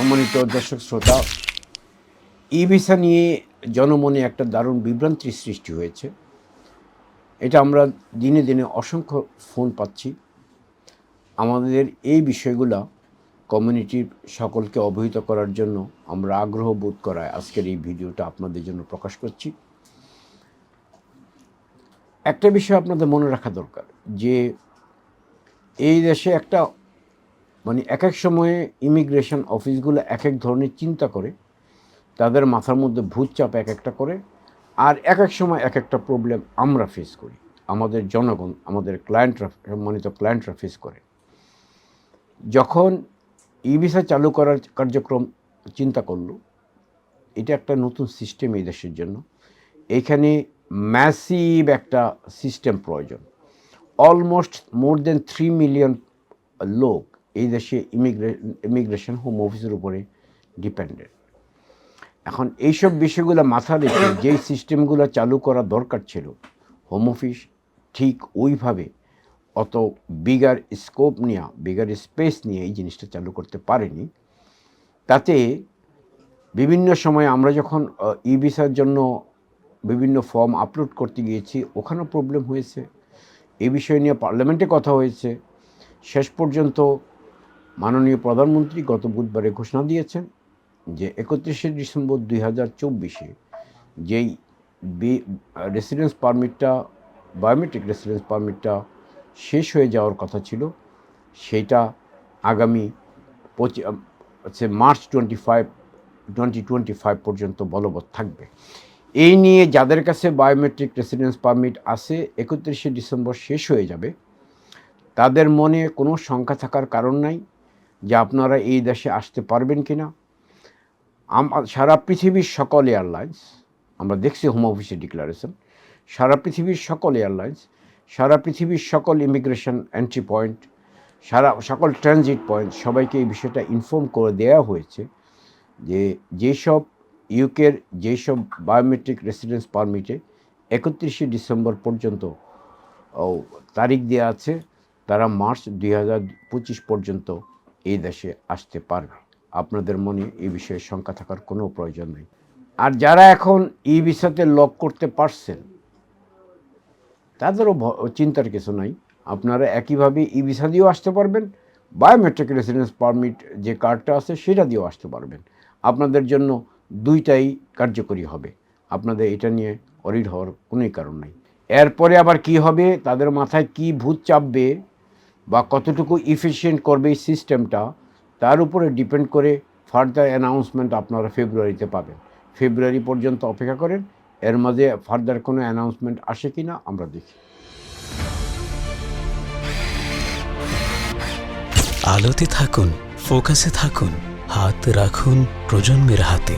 সম্মানিত দর্শক শ্রোতা ই ভিসা নিয়ে জনমনে একটা দারুণ বিভ্রান্তির সৃষ্টি হয়েছে। এটা আমরা দিনে দিনে অসংখ্য ফোন পাচ্ছি। আমাদের এই বিষয়গুলো কমিউনিটির সকলকে অবহিত করার জন্য আমরা আগ্রহ বোধ করায় আজকের এই ভিডিওটা আপনাদের জন্য প্রকাশ করছি। একটা বিষয় আপনাদের মনে রাখা দরকার যে, এই দেশে একটা মানে এক এক সময়ে ইমিগ্রেশন অফিসগুলো এক এক ধরনের চিন্তা করে, তাদের মাথার মধ্যে ভূত চাপ এক একটা করে, আর এক এক সময় এক একটা প্রবলেম আমরা ফেস করি। আমাদের জনগণ, আমাদের ক্লায়েন্টরা সম্মানিত ক্লায়েন্টরা ফেস করে। যখন ই ভিসা চালু করার কার্যক্রম চিন্তা করল, এটা একটা নতুন সিস্টেম এই দেশের জন্য। এখানে ম্যাসিভ একটা সিস্টেম প্রয়োজন। Almost more than three million লোক এই দেশে ইমিগ্রে ইমিগ্রেশন হোম অফিসের উপরে ডিপেন্ডেন্ট এখন এইসব বিষয়গুলো মাথা রেখে যেই সিস্টেমগুলো চালু করা দরকার ছিল হোম অফিস ঠিক ওইভাবে অত বিগার স্কোপ নিয়ে বিগার স্পেস নিয়ে এই জিনিসটা চালু করতে পারেনি। তাতে বিভিন্ন সময় আমরা যখন ই ভিসার জন্য বিভিন্ন ফর্ম আপলোড করতে গিয়েছি ওখানেও প্রবলেম হয়েছে। এই বিষয় নিয়ে পার্লামেন্টে কথা হয়েছে। শেষ পর্যন্ত মাননীয় প্রধানমন্ত্রী গত বুধবারে ঘোষণা দিয়েছেন যে একত্রিশে ডিসেম্বর দুই হাজার চব্বিশে যেই রেসিডেন্স পারমিটটা বায়োমেট্রিক রেসিডেন্স পারমিটটা শেষ হয়ে যাওয়ার কথা ছিল সেটা আগামী পঁচি হচ্ছে March twenty five twenty twenty five পর্যন্ত বলবৎ থাকবে। এই নিয়ে যাদের কাছে বায়োমেট্রিক রেসিডেন্স পারমিট আছে, একত্রিশে ডিসেম্বর শেষ হয়ে যাবে, তাদের মনে কোনো শঙ্কা থাকার কারণ নাই। যে আপনারা এই দেশে আসতে পারবেন কি না সারা পৃথিবীর সকল এয়ারলাইন্স, আমরা দেখছি হোম অফিসে ডিক্লারেশন সারা পৃথিবীর সকল এয়ারলাইন্স, সারা পৃথিবীর সকল ইমিগ্রেশন এন্ট্রি পয়েন্ট সারা সকল ট্রানজিট পয়েন্ট সবাইকে এই বিষয়টা ইনফর্ম করে দেওয়া হয়েছে যে যেসব ইউকের যেসব বায়োমেট্রিক রেসিডেন্স পারমিটে একত্রিশে ডিসেম্বর পর্যন্ত তারিখ দেওয়া আছে, তারা মার্চ দুই হাজার পঁচিশ পর্যন্ত এই দেশে আসতে পারবে। আপনাদের মনে এই বিষয়ে শঙ্কা থাকার কোনো প্রয়োজন নেই। আর যারা এখন ই ভিসাতে লক করতে পারছেন, তাদেরও চিন্তার কিছু নাই। আপনারা একইভাবে ই ভিসা দিয়েও আসতে পারবেন, বায়োমেট্রিক রেসিডেন্স পারমিট যে কার্ডটা আছে, সেটা দিয়েও আসতে পারবেন। আপনাদের জন্য দুইটাই কার্যকরী হবে। আপনাদের এটা নিয়ে অরিড হওয়ার কোনোই কারণ নাই। এরপরে আবার কি হবে? তাদের মাথায় কি ভূত চাপবে? বা কতটুকু ইফিসিয়েন্ট করবে এই সিস্টেমটা তার উপরে ডিপেন্ড করে ফার্দার অ্যানাউন্সমেন্ট আপনারা ফেব্রুয়ারিতে পাবেন। ফেব্রুয়ারি পর্যন্ত অপেক্ষা করেন, এর মাঝে ফার্দার কোনো অ্যানাউন্সমেন্ট আসে কি না আমরা দেখি। আলোতে থাকুন ফোকাসে থাকুন, হাত রাখুন প্রজন্মের হাতে।